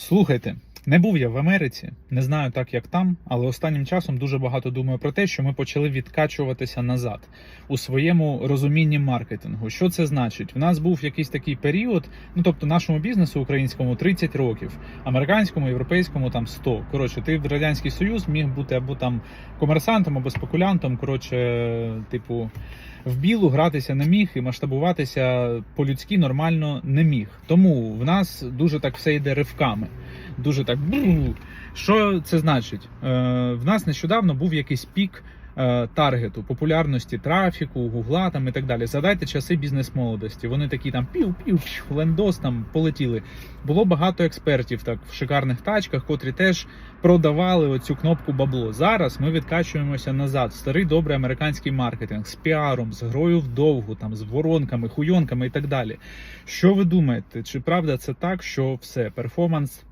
Слухайте, не був я в Америці, не знаю так, як там, але останнім часом дуже багато думаю про те, що ми почали відкачуватися назад у своєму розумінні маркетингу. Що це значить? В нас був якийсь такий період, ну тобто нашому бізнесу українському 30 років, американському, європейському там 100. Коротше, ти в радянський союз міг бути або там комерсантом, або спекулянтом. Коротше, типу. В білу гратися не міг і масштабуватися по-людськи нормально не міг. Тому в нас дуже так все йде ривками. Дуже так. Що це значить? Е, в нас нещодавно був якийсь пік таргету, популярності трафіку, гугла там і так далі. Згадайте часи бізнес-молодості. Вони такі там пів-пів, лендос там полетіли. Було багато експертів так в шикарних тачках, котрі теж продавали оцю кнопку бабло. Зараз ми відкачуємося назад. Старий добрий американський маркетинг з піаром, з грою вдовгу, там з воронками, хуйонками і так далі. Що ви думаєте? Чи правда це так, що все перформанс